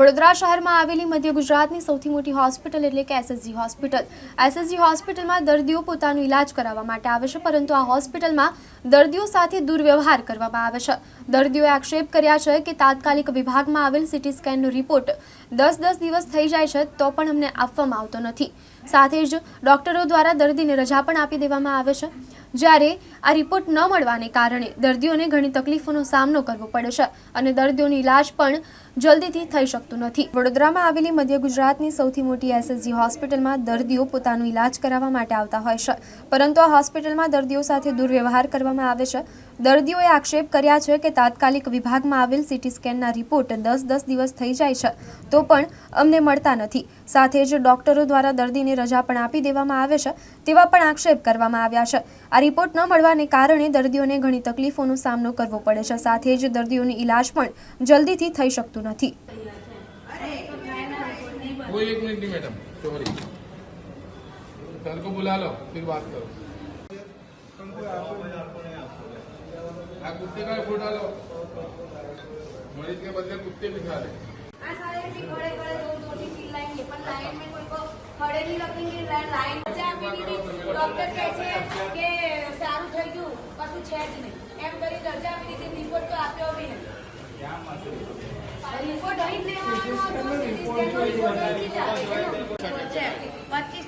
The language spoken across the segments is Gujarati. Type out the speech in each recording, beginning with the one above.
વડોદરા શહેરમાં આવેલી મધ્ય ગુજરાતની સૌથી મોટી હોસ્પિટલ એટલે કે એસએસજી હોસ્પિટલ. એસએસજી હોસ્પિટલમાં દર્દીઓ પોતાનો ઈલાજ કરાવવા માટે આવે છે, પરંતુ આ હોસ્પિટલમાં દર્દીઓ સાથે દુર્વ્યવહાર કરવામાં આવે છે. દર્દીઓએ આક્ષેપ કર્યા છે કે તાત્કાલિક વિભાગમાં આવેલ સીટી સ્કેનનો રિપોર્ટ દસ દસ દિવસ થઈ જાય છે, તો પણ અમને આપવામાં આવતો નથી. સાથે જ ડોક્ટરો દ્વારા દર્દીને રજા પણ આપી દેવામાં આવે છે. જ્યારે આ રિપોર્ટ ન મળવાને કારણે દર્દીઓને ઘણી તકલીફોનો સામનો કરવો પડે છે અને દર્દીઓનો ઈલાજ પણ જલ્દીથી થઈ શકતું નથી. વડોદરામાં આવેલી મધ્ય ગુજરાતની સૌથી મોટી એસએસજી હોસ્પિટલમાં દર્દીઓ પોતાનો ઈલાજ કરાવવા માટે આવતા હોય છે. પરંતુ આ હોસ્પિટલમાં દર્દીઓ સાથે દુર્વ્યવહાર કરવામાં આવે છે. દર્દીઓએ આક્ષેપ કર્યા છે કે તાત્કાલિક વિભાગમાં આવેલ સીટી સ્કેનના રિપોર્ટ દસ દસ દિવસ થઈ જાય છે તો પણ અમને મળતા નથી. સાથે જ ડોક્ટરો દ્વારા દર્દીને રજા પણ આપી દેવામાં આવે છે તેવા પણ આક્ષેપ કરવામાં આવ્યા છે આ રિપોર્ટ ન મળવાને કારણે દર્દીઓને ઘણી તકલીફોનો સામનો કરવો પડે છે સાથે જ દર્દીઓનો ઈલાજ પણ જલ્દીથી થઈ શકતું નથી कोई एक मिनट नहीं मैडम सॉरी सर को बुला लो फिर बात करो हाँ कुत्ते का फोटो लो मरीज के बदले कुत्ते बिठा दे आ सारे भी खड़े खड़े હળેલી લખેલી લાઈન ડોક્ટર કહે છે કે સારું થઈ ગયું કશું છે જ નહીં. એમ કરી દર્જા આપી દીધી રિપોર્ટ તો આપ્યો બી નહીં. રિપોર્ટ અહીં લેવાનો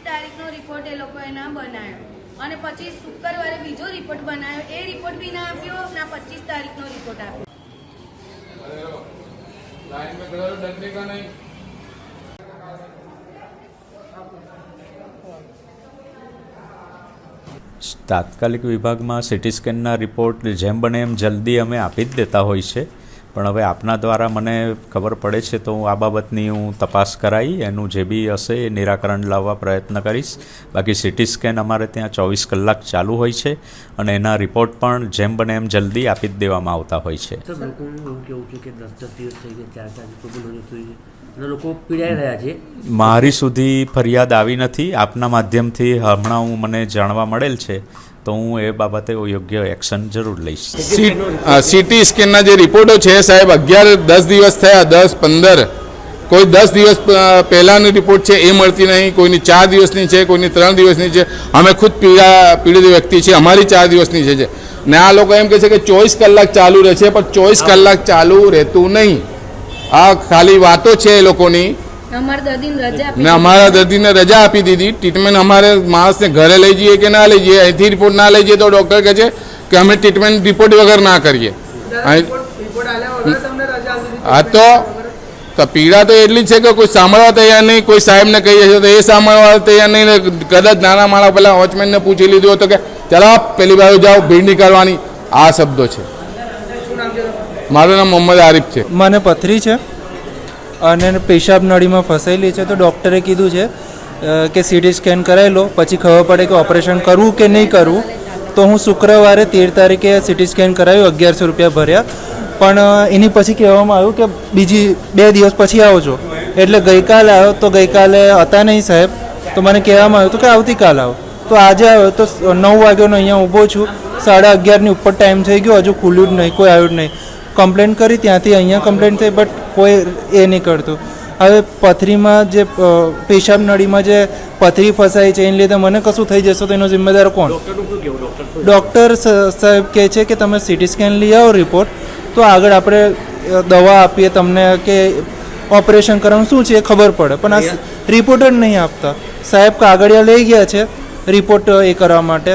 તારીખનો રિપોર્ટ એ લોકોએ ના બનાવ્યો. અને પછી શુક્રવારે બીજો રિપોર્ટ બનાવ્યો. એ રિપોર્ટ બી ના આપ્યો ના પચીસ તારીખનો રિપોર્ટ આપ્યો. તાત્કાલિક વિભાગમાં સીટી સ્કેનના રિપોર્ટ જેમ બને એમ જલ્દી અમે આપી જ દેતા હોય છે. પણ હવે આપના દ્વારા મને ખબર પડે છે તો હું આ બાબતની હું તપાસ કરાવી એનું જે બી હશે એ નિરાકરણ લાવવા પ્રયત્ન કરીશ. બાકી સીટી સ્કેન અમારે ત્યાં ચોવીસ કલાક ચાલુ હોય છે અને એના રિપોર્ટ પણ જેમ બને એમ જલ્દી આપી જ દેવામાં આવતા હોય છે. લોકો પીડાઈ રહ્યા છે. મારી સુધી ફરિયાદ આવી નથી. આપના માધ્યમથી હમણાં હું મને જાણવા મળેલ છે તો હું એ બાબતે યોગ્ય એક્શન જરૂર લઈશ. સીટી સ્કેનના જે રિપોર્ટો છે સાહેબ અગિયાર દસ દિવસ થયા દસ પંદર. કોઈ દસ દિવસ પહેલાંની રિપોર્ટ છે એ મળતી નહીં. કોઈની ચાર દિવસની છે કોઈની ત્રણ દિવસની છે. અમે ખુદ પીડા પીડિત વ્યક્તિ છે અમારી ચાર દિવસની છે છે ને આ લોકો એમ કહે છે કે ચોવીસ કલાક ચાલુ રહે છે પણ ચોવીસ કલાક ચાલુ રહેતું નહીં. આ ખાલી વાતો છે એ લોકોની. અમારા દર્દીને રજા આપી ને અમારા દર્દીને રજા આપી દીધી. ટ્રીટમેન્ટ અમારે માણસને ઘરે લઈ જઈએ કે ના લઈ જઈએ? અહીંથી રિપોર્ટ ના લઈ જઈએ તો ડૉક્ટર કહે છે કે અમે ટ્રીટમેન્ટ રિપોર્ટ વગર ના કરીએ. અહીં- હા તો તો પીડા તો એટલી જ છે કે કોઈ સાંભળવા તૈયાર નહીં કોઈ સાહેબને કહીએ છીએ તો એ સાંભળવા તૈયાર નહીં. કદાચ નાના માણા પેલા વોચમેનને પૂછી લીધું હતું કે ચલો પેલી બાજુ જાઓ ભીડ નીકળવાની. આ શબ્દો છે. મારું નામ મોહમ્મદ આરિફ છે. મને પથરી છે અને પેશાબ નળીમાં ફસાયેલી છે તો ડૉક્ટરે કીધું છે કે સીટી સ્કેન કરાવી લો, પછી ખબર પડે કે ઓપરેશન કરવું કે નહીં કરવું. તો હું શુક્રવારે તેર તારીખે સીટી સ્કેન કરાવ્યું અગિયારસો રૂપિયા ભર્યા. પણ એની પછી કહેવામાં આવ્યું કે બીજી બે દિવસ પછી આવો છો એટલે ગઈકાલે આવ્યો, તો ગઈકાલે હતા નહીં સાહેબ. તો મને કહેવામાં આવ્યું હતું કે આવતીકાલ આવો. તો આજે આવ્યો, તો નવ વાગ્યાનો અહીંયા ઊભો છું. સાડા અગિયારની ઉપર ટાઈમ થઈ ગયો, હજુ ખુલ્યું જ નહીં, કોઈ આવ્યું જ નહીં. કમ્પ્લેન કરી ત્યાંથી અહીંયા કમ્પ્લેન થઈ બટ કોઈ એ નહીં કરતું. હવે પથરીમાં જે પેશાબ નળીમાં જે પથરી ફસાઈ છે એને લીધે મને કશું થઈ જશે તો એનો જિમ્મેદાર કોણ? ડૉક્ટર સાહેબ કહે છે કે તમે સીટી સ્કેન લઈ આવો રિપોર્ટ તો આગળ આપણે દવા આપીએ તમને કે ઓપરેશન કરવાનું શું છે એ ખબર પડે. પણ આ રિપોર્ટ જ નહીં આપતા. સાહેબ કાગળિયા લઈ ગયા છે રિપોર્ટ એ કરવા માટે.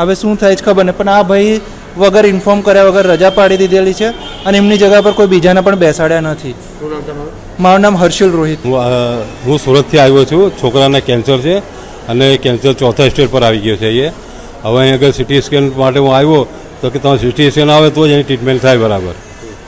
હવે શું થાય છે ખબર નહીં. પણ આ ભાઈ વગર ઇન્ફોર્મ કર્યા વગર રજા પાડી દીધેલી છે અને એમની જગ્યા પર કોઈ બીજાને પણ બેસાડ્યા નથી. મારું નામ હર્ષિલ રોહિત. હું સુરતથી આવ્યો છું. છોકરાને કેન્સર છે અને કેન્સર ચોથા સ્ટેજ પર આવી ગયો છે એ. હવે અહીં આગળ સિટી સ્કેન માટે હું આવ્યો તો કે તમે સિટી સ્કેન આવે તો જ એની ટ્રીટમેન્ટ થાય બરાબર.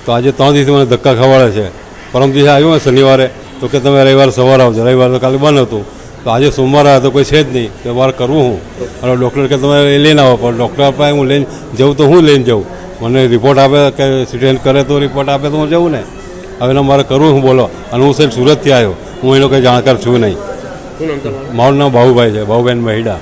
તો આજે ત્રણ દિવસ મને ધક્કા ખવાડે છે. પરમ દિવસે આવ્યો ને શનિવારે તો કે તમે રવિવાર સવારે આવજો. રવિવાર તો કાલે બંધ હતું. તો આજે સોમવારે આવ્યો તો કોઈ છે જ નહીં. કે મારે કરવું હું. અને ડૉક્ટર કે તમે એ લઈને આવો. પણ ડૉક્ટર પાસે હું લઈને જઉં તો હું લઈને જાઉં. મને રિપોર્ટ આપે કે સિટેન કરે તો રિપોર્ટ આપે તો હું જઉં ને. હવે એને મારે કરવું હું બોલો. અને હું સાહેબ સુરતથી આવ્યો. હું એનો કંઈ જાણકાર છું નહીં. મારું નામ બાહુભાઈ છે. બાહુબેન મહિડા.